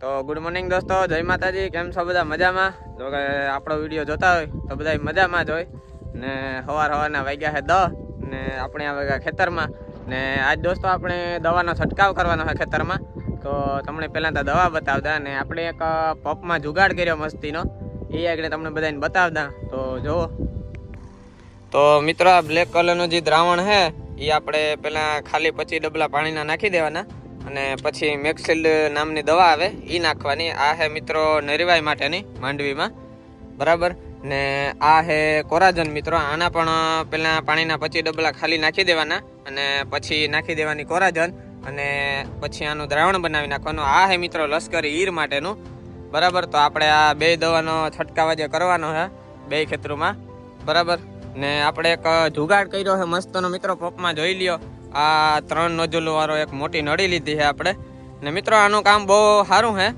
તો good morning દોસ્તો, જય માતાજી, કેમ છો બધા મજામાં? જો કે આપણો વીડિયો જોતા હોય તો બધા મજામાં જ હોય. ને સવાર સવારના વાગ્યા છે દ ને આપણે આ વાગ્યા ખેતરમાં. ને આજ દોસ્તો આપણે દવાનો છંટકાવ કરવાનો છે ખેતરમાં. તો તમને પહેલાં તો દવા બતાવતા ને આપણે એક પંપમાં જુગાડ કર્યો મસ્તીનો. એ આગળ તમને બધાને બતાવતા. તો જુઓ તો મિત્રો, આ બ્લેક કલરનું જે દ્રાવણ છે એ આપણે પહેલાં ખાલી પચીસ ડબલા પાણીના નાખી દેવાના. અને પછી મેક્સિલ્ડ નામની દવા આવે એ નાખવાની. આ હે મિત્રો નરિવાઈ માટેની માંડવીમાં. બરાબર? ને આ હે કોરાજન મિત્રો. આના પણ પહેલાં પાણીના પચીસ ડબલા ખાલી નાખી દેવાના અને પછી નાખી દેવાની કોરાજન અને પછી આનું દ્રાવણ બનાવી નાખવાનું. આ હે મિત્રો લશ્કરી ઈર માટેનું. બરાબર? તો આપણે આ બે દવાનો છંટકાવ જે કરવાનો છે બે ખેતરોમાં. બરાબર? ને આપણે એક જુગાડ કર્યો છે મસ્તનો મિત્રો પોપમાં જોઈ લ્યો. આ ત્રણ નોઝલ વાળો એક મોટી નળી લીધી છે આપણે. ને મિત્રો, આનું કામ બહુ સારું છે.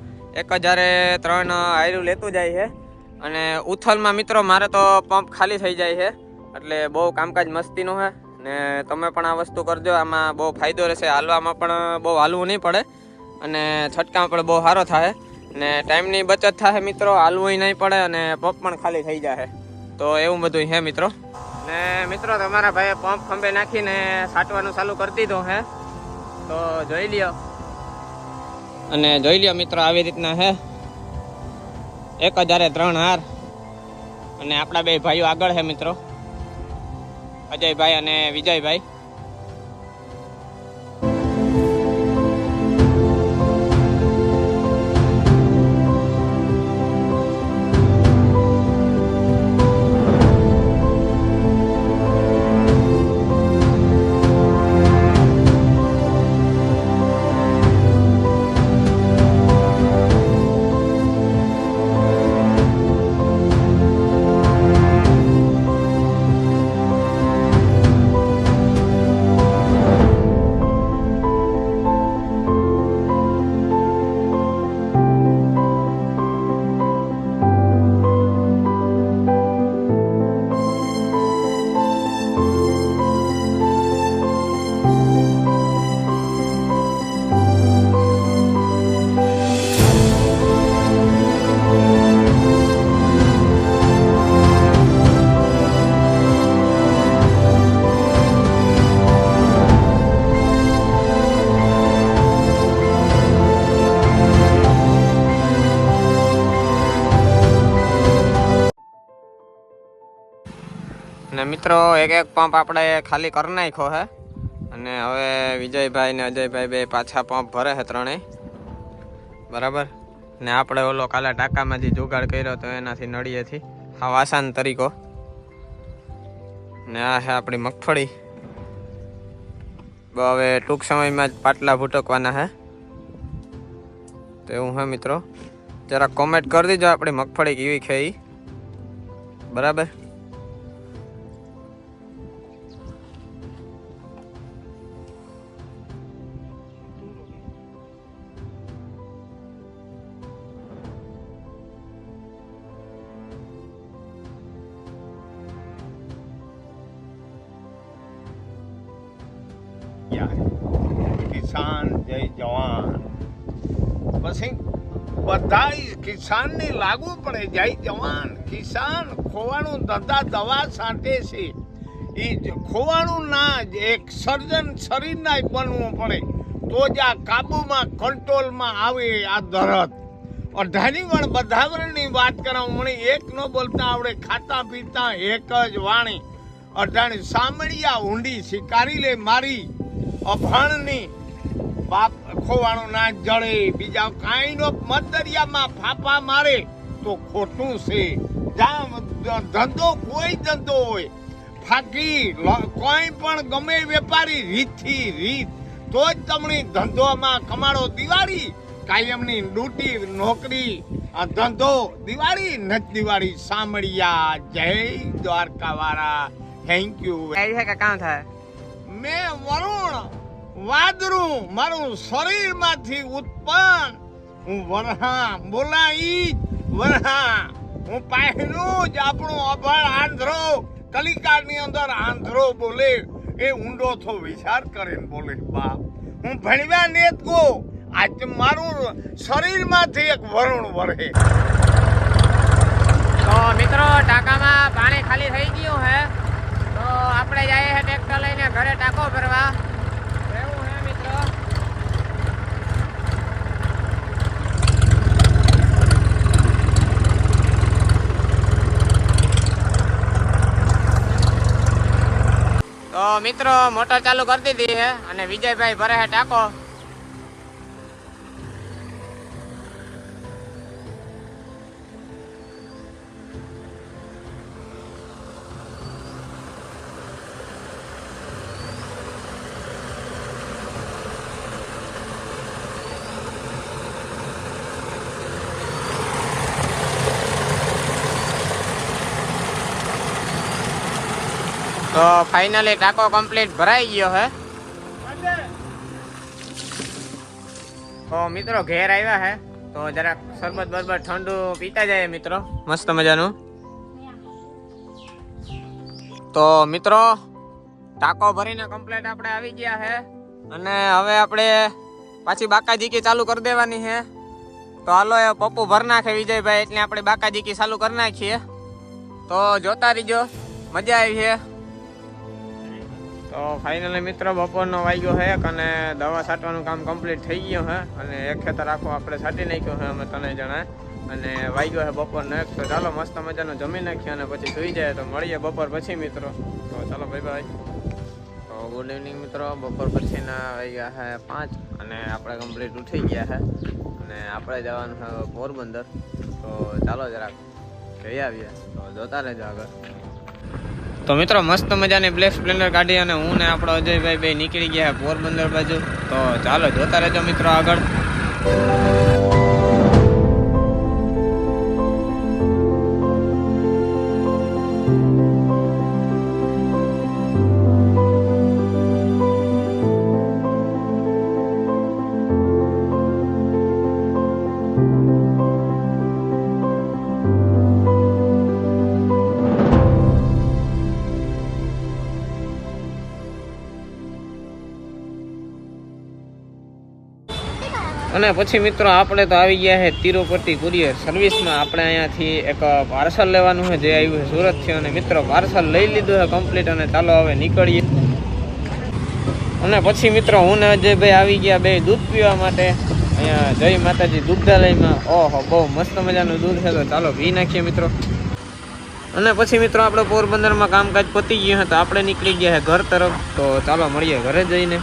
એક હજારે ત્રણ આયરું લેતું જાય છે. અને ઉથલમાં મિત્રો, મારે તો પંપ ખાલી થઈ જાય છે. એટલે બહુ કામકાજ મસ્તીનું છે. ને તમે પણ આ વસ્તુ કરજો, આમાં બહુ ફાયદો રહેશે. હાલવામાં પણ બહુ હાલવું નહીં પડે. અને છટકામાં પણ બહુ સારો થાય. ને ટાઈમની બચત થાય મિત્રો, હાલવું નહીં પડે અને પંપ પણ ખાલી થઈ જાય તો એવું બધું છે મિત્રો. ને મિત્રો, તમારા ભાઈએ પંપ ખંભે નાખીને સાટવાનું ચાલુ કરી દીધું હે. તો જોઈ લ્યો. અને જોઈ લ્યો મિત્રો, આવી રીતના હે. એક હજારે ત્રણ હાર. અને આપણા બે ભાઈઓ આગળ છે મિત્રો. અજયભાઈ અને વિજયભાઈ. ને મિત્રો, એક એક પંપ આપણે ખાલી કરી નાખ્યો હે. અને હવે વિજયભાઈ ને અજયભાઈ બે પાછા પંપ ભરે છે ત્રણેય. બરાબર? ને આપણે ઓલો કાલે ટાંકામાંથી જુગાડ કર્યો તો એનાથી નળીએથી હા વાસાન તરીકો. ને આ છે આપણી મગફળી. હવે ટૂંક સમયમાં જ પાટલા ભૂટકવાના છે તો એવું હે મિત્રો. જરા કોમેન્ટ કરી દીજો આપણી મગફળી કેવી છે ઈ. બરાબર કિસાન, જય જવાન. પછી બધા કિસાનને લાગુ પડે, જય જવાન. કિસાન ખોવાનું ધંધા દવા છાંટે છે. એ ખોવાનું ના એક સર્જન શરીરના બનવું પડે. તો જ આ કાબુમાં, કંટ્રોલમાં આવે આ ધરત. અઢાની વણ બધાવરણની વાત કરાવું, મને એક ન બોલતા આવડે, ખાતા પીતા એક જ વાણી. અઢાણી સાંભળ્યા ઊંડી શિકારી લે મારી. અભાણની બાપ ખોવાણું ના જળે બીજા કાંઈ નો મતદરિયામાં ફાફા મારે તો ખોટું છે. ધંધો કોઈ ધંધો હોય. ફાકી કોઈ પણ ગમે વેપારી રીતથી રીત તો જ તમને ધંધોમાં કમાડો દિવાળી. કાયમની ડ્યુટી નોકરી આ ધંધો દિવાળી નથી દિવાળી. સાંભળિયા જય દ્વારકા વાળા થેન્ક યુ કામ થાય? મેં વરુણ વાદરું મારું શરીરમાંથી ઉત્પન્ન. હું વરહા, બોલાઈ વરહા. હું પહેલું જ આપણું અભળ આંધ્રો, કલિકાની અંદર આંધ્રો બોલે. એ ઊંડો થો વિચાર કરીને બોલે, બાપ, હું ભણવ્યા નેત ગો આજ મારું શરીરમાંથી એક વરુણ વરહે. તો મિત્રો ટાંકામાં પાણી ખાલી થઈ ગયું હે. તો આપણે જઈએ છે ટ્રેક્ટર લઈને ઘરે ટાંકો ભરવા એવું હે મિત્રો તો મિત્રો મોટર ચાલુ કરી દીધી છે અને વિજયભાઈ ભરે ટાંકો. તો ફાઇનલી ટાંકો કમ્પ્લીટ ભરાઈ ગયો હે. તો મિત્રો ઘેર આવ્યા હે. તો જરાક શરબત બરબત ઠંડુ પીતા જાય મિત્રો. મસ્ત મજાનું. તો મિત્રો, ટાંકો ભરીને કમ્પ્લીટ આપણે આવી ગયા હે. અને હવે આપણે પાછી બાકાજીકી ચાલુ કરી દેવાની છે તો હાલો, એ પપ્પુ ભર નાખે વિજયભાઈ, એટલે આપણે બાકાજીકી ચાલુ કરી નાખીએ. તો જોતા રહીજો. મજા આવી છે તો ફાઇનલી મિત્રો બપોરનો વાગ્યો છે અને દવા છાંટવાનું કામ કમ્પ્લીટ થઈ ગયું છે. અને એક ખેતર આખું આપણે છાંટી નાખ્યું છે અમે તને જણા. અને વાગ્યો છે બપોરનો એક. તો ચાલો મસ્ત મજાનું જમી નાખીએ અને પછી સુઈ જાય તો મળીએ બપોર પછી મિત્રો. તો ચાલો ભાઈ ભાઈ તો ગુડ ઇવનિંગ મિત્રો. બપોર પછીના વાગ્યા છે પાંચ અને આપણે કમ્પ્લીટ ઉઠી ગયા છે. અને આપણે જવાનું છે પોરબંદર. તો ચાલો જરાક જઈ આવીએ. તો જોતા રહેજો આગળ. તો મિત્રો, મસ્ત મજાની બ્લેક સ્પ્લેન્ડર કાઢી અને હું ને આપણો અજયભાઈ બે નીકળી ગયા પોરબંદર બાજુ. તો ચાલો, જોતા રહેજો મિત્રો આગળ. અને પછી મિત્રો આપણે તો આવી ગયા છે તિરુપતિ કુરિયર. સર્વિસમાં આપણે અહીંયાથી એક પાર્સલ લેવાનું છે જે આવ્યું છે સુરતથી. અને મિત્રો પાર્સલ લઈ લીધું છે કમ્પ્લીટ અને ચાલો હવે નીકળીએ. અને પછી મિત્રો હું ને અજયભાઈ આવી ગયા બે દૂધ પીવા માટે. અહીંયા જય માતાજી દુગ્ધાલયમાં. ઓહો, બહુ મસ્ત મજાનું દૂધ છે તો ચાલો પી નાખીએ મિત્રો. અને પછી મિત્રો આપણે પોરબંદરમાં કામકાજ પતી ગયું હતું આપણે નીકળી ગયા ઘર તરફ. તો ચાલો મળીએ ઘરે જઈને.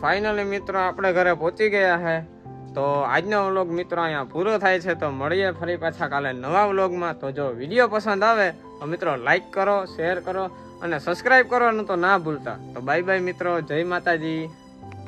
ફાઇનલી મિત્રો આપણે ઘરે પહોંચી ગયા છે તો આજનો વ્લોગ મિત્રો અહીંયા પૂરો થાય છે. તો મળીએ ફરી પાછા કાલે નવા વ્લોગમાં તો જો વીડિયો પસંદ આવે તો મિત્રો લાઈક કરો શેર કરો અને સબસ્ક્રાઈબ કરવાનું તો ના ભૂલતા. તો બાય બાય મિત્રો. જય માતાજી.